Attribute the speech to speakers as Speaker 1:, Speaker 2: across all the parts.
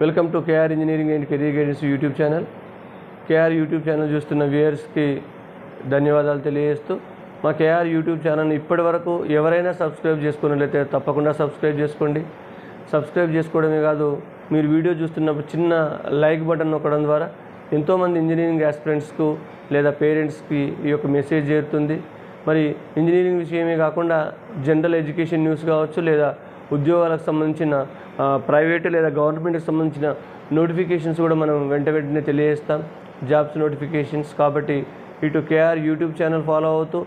Speaker 1: Welcome to KR engineering and career guidance YouTube channel KR YouTube channel చూస్తున్న వ్యూయర్స్కి ధన్యవాదాలు తెలియజేస్తూ మా కేఆర్ యూట్యూబ్ ఛానల్ని ఇప్పటి వరకు ఎవరైనా సబ్స్క్రైబ్ చేసుకున్నట్లయితే తప్పకుండా సబ్స్క్రైబ్ చేసుకోండి. సబ్స్క్రైబ్ చేసుకోవడమే కాదు మీరు వీడియో చూస్తున్నప్పుడు చిన్న లైక్ బటన్ నొక్కడం ద్వారా ఎంతోమంది ఇంజనీరింగ్ ఆస్పిరెంట్స్కు లేదా పేరెంట్స్కి ఈ యొక్క మెసేజ్ చేరుతుంది. మరి ఇంజనీరింగ్ విషయమే కాకుండా జనరల్ ఎడ్యుకేషన్ న్యూస్ కావచ్చు లేదా ఉద్యోగాలకు సంబంధించిన ప్రైవేటు లేదా గవర్నమెంట్కి సంబంధించిన నోటిఫికేషన్స్ కూడా మనం వెంట వెంటనే తెలియజేస్తాం. జాబ్స్ నోటిఫికేషన్స్ కాబట్టి ఇటు కేఆర్ యూట్యూబ్ ఛానల్ ఫాలో అవుతూ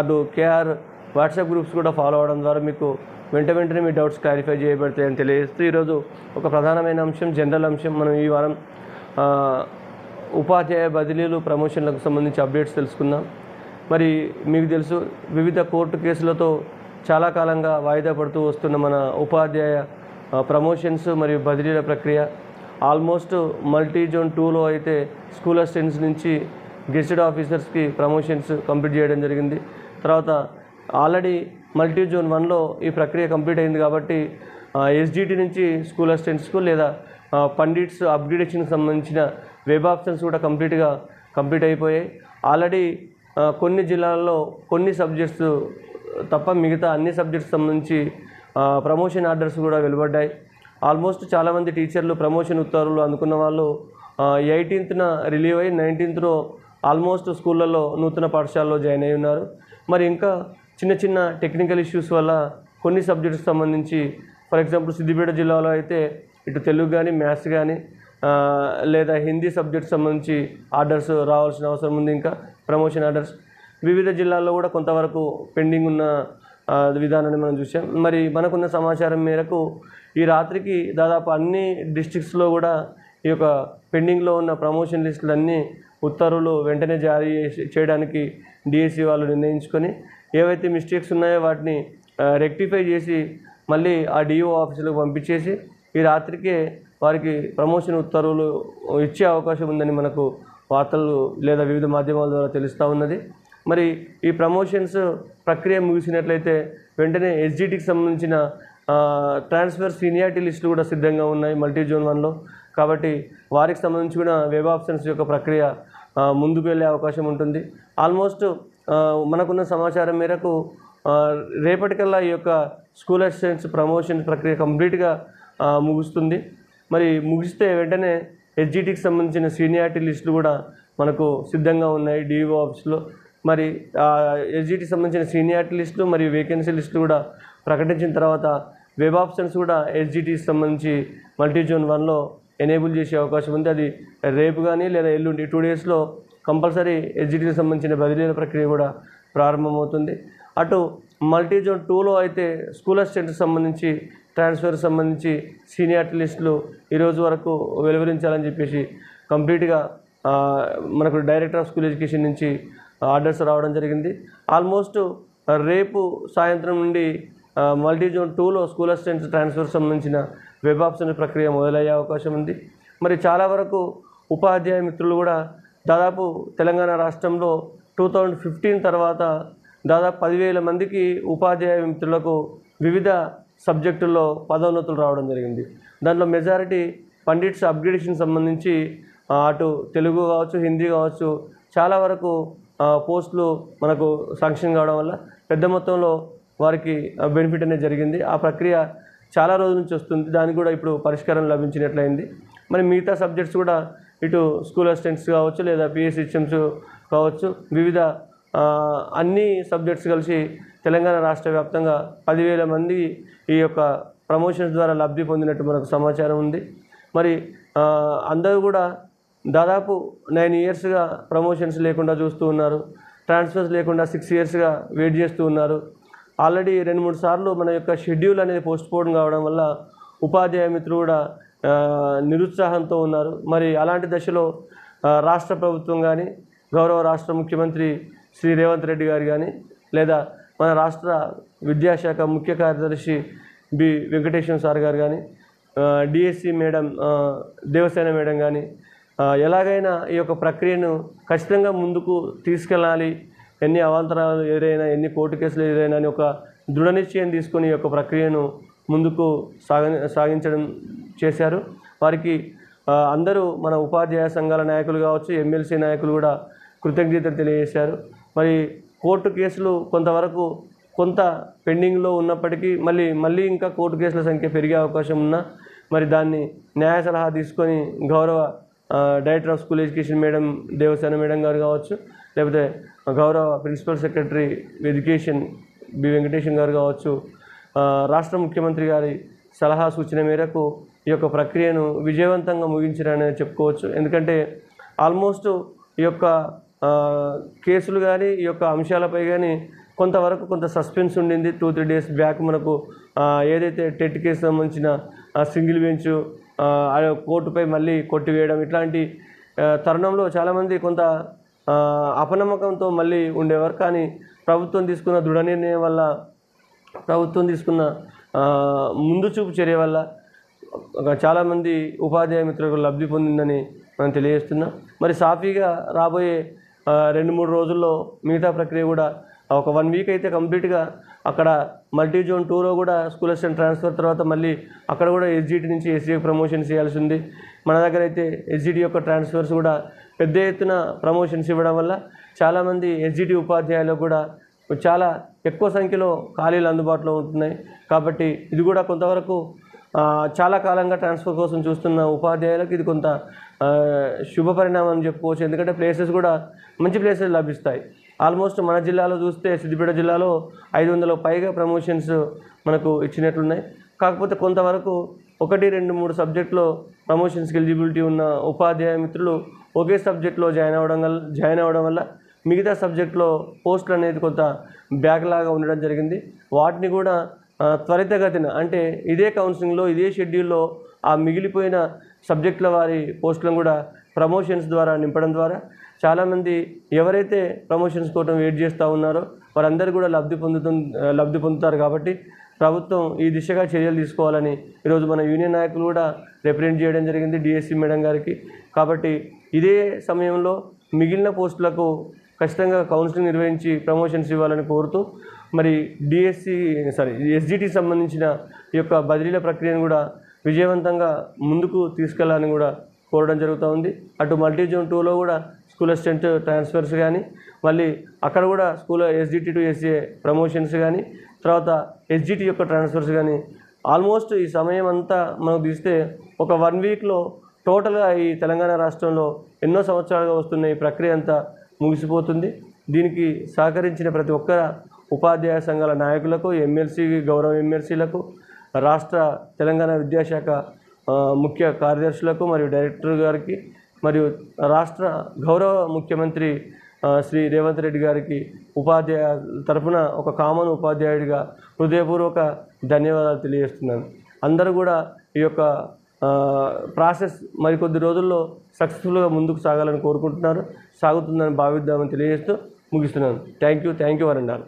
Speaker 1: అటు కేఆర్ వాట్సాప్ గ్రూప్స్ కూడా ఫాలో అవడం ద్వారా మీకు వెంట వెంటనే మీ డౌట్స్ క్లారిఫై చేయబడతాయని తెలియజేస్తూ ఈరోజు ఒక ప్రధానమైన అంశం జనరల్ అంశం. మనం ఈ వారం ఉపాధ్యాయ బదిలీలు ప్రమోషన్లకు సంబంధించి అప్డేట్స్ తెలుసుకుందాం. మరి మీకు తెలుసు వివిధ కోర్టు కేసులతో చాలా కాలంగా వాయిదా పడుతూ వస్తున్న మన ఉపాధ్యాయ ప్రమోషన్స్ మరియు బదిలీల ప్రక్రియ ఆల్మోస్ట్ మల్టీ జోన్ టూలో అయితే స్కూల్ అసిస్టెంట్స్ నుంచి గెస్టెడ్ ఆఫీసర్స్కి ప్రమోషన్స్ కంప్లీట్ చేయడం జరిగింది. తర్వాత ఆల్రెడీ మల్టీ జోన్ వన్లో ఈ ప్రక్రియ కంప్లీట్ అయింది కాబట్టి ఎస్జిటి నుంచి స్కూల్ అసిస్టెంట్స్కు లేదా పండిట్స్ అప్గ్రేడేషన్కి సంబంధించిన వెబ్ ఆప్షన్స్ కూడా కంప్లీట్గా కంప్లీట్ అయిపోయాయి. ఆల్రెడీ కొన్ని జిల్లాల్లో కొన్ని సబ్జెక్ట్స్ తప్ప మిగతా అన్ని సబ్జెక్ట్స్ సంబంధించి ప్రమోషన్ ఆర్డర్స్ కూడా వెలువడ్డాయి. ఆల్మోస్ట్ చాలామంది టీచర్లు ప్రమోషన్ ఉత్తర్వులు అందుకున్న వాళ్ళు ఎయిటీన్త్న రిలీవ్ అయ్యి నైన్టీన్త్లో ఆల్మోస్ట్ స్కూళ్ళల్లో నూతన పాఠశాలలో జాయిన్ అయి ఉన్నారు. మరి ఇంకా చిన్న చిన్న టెక్నికల్ ఇష్యూస్ వల్ల కొన్ని సబ్జెక్ట్స్ సంబంధించి ఫర్ ఎగ్జాంపుల్ సిద్దిపేట జిల్లాలో అయితే ఇటు తెలుగు కానీ మ్యాథ్స్ కానీ లేదా హిందీ సబ్జెక్ట్ సంబంధించి ఆర్డర్స్ రావాల్సిన అవసరం ఉంది ఇంకా ప్రమోషన్ ఆర్డర్స్ వివిధ జిల్లాల్లో కూడా కొంతవరకు పెండింగ్ ఉన్న విధానాన్ని మనం చూసాం. మరి మనకున్న సమాచారం మేరకు ఈ రాత్రికి దాదాపు అన్ని డిస్టిక్స్లో కూడా ఈ యొక్క పెండింగ్లో ఉన్న ప్రమోషన్ లిస్టులు అన్నీ ఉత్తర్వులు వెంటనే జారీ చేసి- చేయడానికి డిఎస్సి వాళ్ళు నిర్ణయించుకొని ఏవైతే మిస్టేక్స్ ఉన్నాయో వాటిని రెక్టిఫై చేసి మళ్ళీ ఆ డిఓ ఆఫీసులకు పంపించేసి ఈ రాత్రికే వారికి ప్రమోషన్ ఉత్తర్వులు ఇచ్చే అవకాశం ఉందని మనకు వార్తలు లేదా వివిధ మాధ్యమాల ద్వారా తెలుస్తూ ఉన్నది. మరి ఈ ప్రమోషన్స్ ప్రక్రియ ముగిసినట్లయితే వెంటనే ఎస్జిటికి సంబంధించిన ట్రాన్స్ఫర్ సీనియారిటీ లిస్టులు కూడా సిద్ధంగా ఉన్నాయి మల్టీ జోన్ వన్లో కాబట్టి వారికి సంబంధించి కూడా వెబ్ ఆప్షన్స్ యొక్క ప్రక్రియ ముందుకు వెళ్ళే అవకాశం ఉంటుంది. ఆల్మోస్ట్ మనకున్న సమాచారం మేరకు రేపటికల్లా ఈ యొక్క స్కూల్ అసిస్టెంట్స్ ప్రమోషన్ ప్రక్రియ కంప్లీట్గా ముగుస్తుంది. మరి ముగిస్తే వెంటనే ఎస్జిటికి సంబంధించిన సీనియారిటీ లిస్టులు కూడా మనకు సిద్ధంగా ఉన్నాయి డిఓ ఆఫీస్లో మరి ఎస్జిటికి సంబంధించిన సీనియారిటీ లిస్టులు మరియు వేకెన్సీ లిస్టులు కూడా ప్రకటించిన తర్వాత వెబ్ ఆప్షన్స్ కూడా ఎస్జిటికి సంబంధించి మల్టీ జోన్ వన్లో ఎనేబుల్ చేసే అవకాశం ఉంది. అది రేపు కానీ లేదా ఎల్లుండి టూ డేస్లో కంపల్సరీ ఎస్జిటికి సంబంధించిన బదిలీల ప్రక్రియ కూడా ప్రారంభమవుతుంది. అటు మల్టీ జోన్ టూలో అయితే స్కూల్ అసిస్టెంట్కి సంబంధించి ట్రాన్స్ఫర్ సంబంధించి సీనియారిటీ లిస్టులు ఈరోజు వరకు వెలువరించాలని చెప్పేసి కంప్లీట్గా మనకు డైరెక్టర్ ఆఫ్ స్కూల్ ఎడ్యుకేషన్ నుంచి ఆర్డర్స్ రావడం జరిగింది. ఆల్మోస్ట్ రేపు సాయంత్రం నుండి మల్టీ జోన్ టూలో స్కూల్ అసిస్టెంట్స్ ట్రాన్స్ఫర్ సంబంధించిన వెబ్ ఆప్షన్ ప్రక్రియ మొదలయ్యే అవకాశం ఉంది. మరి చాలా వరకు ఉపాధ్యాయ మిత్రులు కూడా దాదాపు తెలంగాణ రాష్ట్రంలో టూ థౌజండ్ ఫిఫ్టీన్ తర్వాత దాదాపు పదివేల మందికి ఉపాధ్యాయ మిత్రులకు వివిధ సబ్జెక్టుల్లో పదోన్నతులు రావడం జరిగింది. దాంట్లో మెజారిటీ పండిట్స్ అప్గ్రేడేషన్ సంబంధించి అటు తెలుగు కావచ్చు హిందీ కావచ్చు చాలా వరకు పోస్టులు మనకు శాంక్షన్ కావడం వల్ల పెద్ద మొత్తంలో వారికి బెనిఫిట్ అనేది జరిగింది. ఆ ప్రక్రియ చాలా రోజుల నుంచి వస్తుంది. దానికి కూడా ఇప్పుడు పరిష్కారం లభించినట్లయింది. మరి మిగతా సబ్జెక్ట్స్ కూడా ఇటు స్కూల్ అసిస్టెంట్స్ కావచ్చు లేదా పిఎస్ సిస్టమ్స్ కావచ్చు వివిధ అన్ని సబ్జెక్ట్స్ కలిసి తెలంగాణ రాష్ట్ర వ్యాప్తంగా పదివేల మంది ఈ యొక్క ప్రమోషన్స్ ద్వారా లబ్ధి పొందినట్టు మనకు సమాచారం ఉంది. మరి అందరూ కూడా దాదాపు నైన్ ఇయర్స్గా ప్రమోషన్స్ లేకుండా చూస్తూ ఉన్నారు. ట్రాన్స్ఫర్స్ లేకుండా సిక్స్ ఇయర్స్గా వెయిట్ చేస్తూ ఉన్నారు. ఆల్రెడీ రెండు మూడు సార్లు మన యొక్క షెడ్యూల్ అనేది పోస్ట్ పోన్ కావడం వల్ల ఉపాధ్యాయ మిత్రులు కూడా నిరుత్సాహంతో ఉన్నారు. మరి అలాంటి దశలో రాష్ట్ర ప్రభుత్వం కానీ గౌరవ రాష్ట్ర ముఖ్యమంత్రి శ్రీ రేవంత్ రెడ్డి గారు కానీ లేదా మన రాష్ట్ర విద్యాశాఖ ముఖ్య కార్యదర్శి బి వెంకటేశ్వర సార్ గారు కానీ డిఎస్సి మేడం దేవసేన మేడం కానీ ఎలాగైనా ఈ యొక్క ప్రక్రియను ఖచ్చితంగా ముందుకు తీసుకెళ్ళాలి. ఎన్ని అవాంతరాలు ఎదురైనా ఎన్ని కోర్టు కేసులు ఎదురైనా అని ఒక దృఢ నిశ్చయం తీసుకొని ఈ యొక్క ప్రక్రియను ముందుకు సాగ సాగించడం చేశారు. వారికి అందరూ మన ఉపాధ్యాయ సంఘాల నాయకులు కావచ్చు ఎమ్మెల్సీ నాయకులు కూడా కృతజ్ఞతలు తెలియజేశారు. మరి కోర్టు కేసులు కొంతవరకు కొంత పెండింగ్లో ఉన్నప్పటికీ మళ్ళీ మళ్ళీ ఇంకా కోర్టు కేసుల సంఖ్య పెరిగే అవకాశం ఉన్నా మరి దాన్ని న్యాయ సలహా తీసుకొని గౌరవ director of school education madam Devasena madam గారు కావచ్చు లేకపోతే గౌరవ principal secretary education B Venkatesan గారు కావచ్చు రాష్ట్ర ముఖ్యమంత్రి గారి సలహా సూచన మేరకు ఈ యొక్క ప్రక్రియను విజయవంతంగా ముగించారని చెప్పుకోవచ్చు. ఎందుకంటే ఆల్మోస్ట్ ఈ యొక్క కేసులు కానీ ఈ యొక్క అంశాలపై కానీ కొంతవరకు కొంత సస్పెన్స్ ఉండింది. టూ త్రీ డేస్ బ్యాక్ మనకు ఏదైతే టెట్ కేసు సంబంధించిన సింగిల్ బెంచ్ కోర్టుపై మళ్ళీ కొట్టివేయడం ఇట్లాంటి తరుణంలో చాలామంది కొంత అపనమ్మకంతో మళ్ళీ ఉండేవారు. కానీ ప్రభుత్వం తీసుకున్న దృఢ నిర్ణయం వల్ల ప్రభుత్వం తీసుకున్న ముందు చూపు చర్య వల్ల చాలామంది ఉపాధ్యాయ మిత్రులకు లబ్ధి పొందిందని మనం తెలియజేస్తున్నాం. మరి సాఫీగా రాబోయే రెండు మూడు రోజుల్లో మిగతా ప్రక్రియ కూడా ఒక వన్ వీక్ అయితే కంప్లీట్గా అక్కడ మల్టీ జోన్ టూలో కూడా స్కూల్ అసిస్టెంట్ ట్రాన్స్ఫర్ తర్వాత మళ్ళీ అక్కడ కూడా ఎస్జిటి నుంచి ఎస్సీకి ప్రమోషన్ చేయాల్సి ఉంది. మన దగ్గర అయితే ఎస్జిటి యొక్క ట్రాన్స్ఫర్స్ కూడా పెద్ద ఎత్తున ప్రమోషన్స్ ఇవ్వడం వల్ల చాలామంది ఎస్జిటి ఉపాధ్యాయులకు కూడా చాలా ఎక్కువ సంఖ్యలో ఖాళీలు అందుబాటులో ఉంటున్నాయి. కాబట్టి ఇది కూడా కొంతవరకు చాలా కాలంగా ట్రాన్స్ఫర్ కోసం చూస్తున్న ఉపాధ్యాయులకు ఇది కొంత శుభ పరిణామం అని చెప్పుకోవచ్చు. ఎందుకంటే ప్లేసెస్ కూడా మంచి ప్లేసెస్ లభిస్తాయి. ఆల్మోస్ట్ మన జిల్లాలో చూస్తే సిద్దిపేట జిల్లాలో ఐదు వందల పైగా ప్రమోషన్స్ మనకు ఇచ్చినట్లున్నాయి. కాకపోతే కొంతవరకు ఒకటి రెండు మూడు సబ్జెక్టులో ప్రమోషన్స్కి ఎలిజిబిలిటీ ఉన్న ఉపాధ్యాయ మిత్రులు ఒకే సబ్జెక్ట్లో జాయిన్ అవ్వడం వల్ల జాయిన్ అవ్వడం వల్ల మిగతా సబ్జెక్టులో పోస్టులు అనేది కొంత బ్యాక్లాగా ఉండడం జరిగింది. వాటిని కూడా త్వరితగతిన అంటే ఇదే కౌన్సిలింగ్లో ఇదే షెడ్యూల్లో ఆ మిగిలిపోయిన సబ్జెక్టుల వారి పోస్టులను కూడా ప్రమోషన్స్ ద్వారా నింపడం ద్వారా చాలామంది ఎవరైతే ప్రమోషన్స్ కోసం వెయిట్ చేస్తూ ఉన్నారో వారందరూ కూడా లబ్ధి పొందుతు లబ్ధి పొందుతారు కాబట్టి ప్రభుత్వం ఈ దిశగా చర్యలు తీసుకోవాలని ఈరోజు మన యూనియన్ నాయకులు కూడా రిప్రజెంట్ చేయడం జరిగింది డిఎస్సి మేడం గారికి. కాబట్టి ఇదే సమయంలో మిగిలిన పోస్టులకు ఖచ్చితంగా కౌన్సిలింగ్ నిర్వహించి ప్రమోషన్స్ ఇవ్వాలని కోరుతూ మరి డిఎస్సి సారీ ఎస్జిటి సంబంధించిన ఈ యొక్క బదిలీల ప్రక్రియను కూడా విజయవంతంగా ముందుకు తీసుకెళ్ళాలని కూడా కోరడం జరుగుతూ ఉంది. అటు మల్టీ జోన్ టూలో కూడా స్కూల్ అసిస్టెంట్ ట్రాన్స్ఫర్స్ కానీ మళ్ళీ అక్కడ కూడా school SGT to SA promotions కానీ తర్వాత ఎస్జిటి యొక్క ట్రాన్స్ఫర్స్ కానీ ఆల్మోస్ట్ ఈ సమయం అంతా మనకు తీస్తే ఒక వన్ వీక్లో టోటల్గా ఈ తెలంగాణ రాష్ట్రంలో ఎన్నో సంవత్సరాలుగా వస్తున్న ఈ ప్రక్రియ అంతా ముగిసిపోతుంది. దీనికి సహకరించిన ప్రతి ఒక్కర ఉపాధ్యాయ సంఘాల నాయకులకు ఎమ్మెల్సీ గౌరవ ఎమ్మెల్సీలకు రాష్ట్ర తెలంగాణ విద్యాశాఖ ముఖ్య కార్యదర్శులకు మరియు డైరెక్టర్ గారికి మరియు రాష్ట్ర గౌరవ ముఖ్యమంత్రి శ్రీ రేవంత్ రెడ్డి గారికి ఉపాధ్యాయ తరఫున ఒక కామన్ ఉపాధ్యాయుడిగా హృదయపూర్వక ధన్యవాదాలు తెలియజేస్తున్నాను. అందరూ కూడా ఈ యొక్క ప్రాసెస్ మరికొద్ది రోజుల్లో సక్సెస్ఫుల్గా ముందుకు సాగాలని కోరుకుంటున్నారు. సాగుతుందని భావిద్దామని తెలియజేస్తూ ముగిస్తున్నాను. Thank you thank you వరండాలు.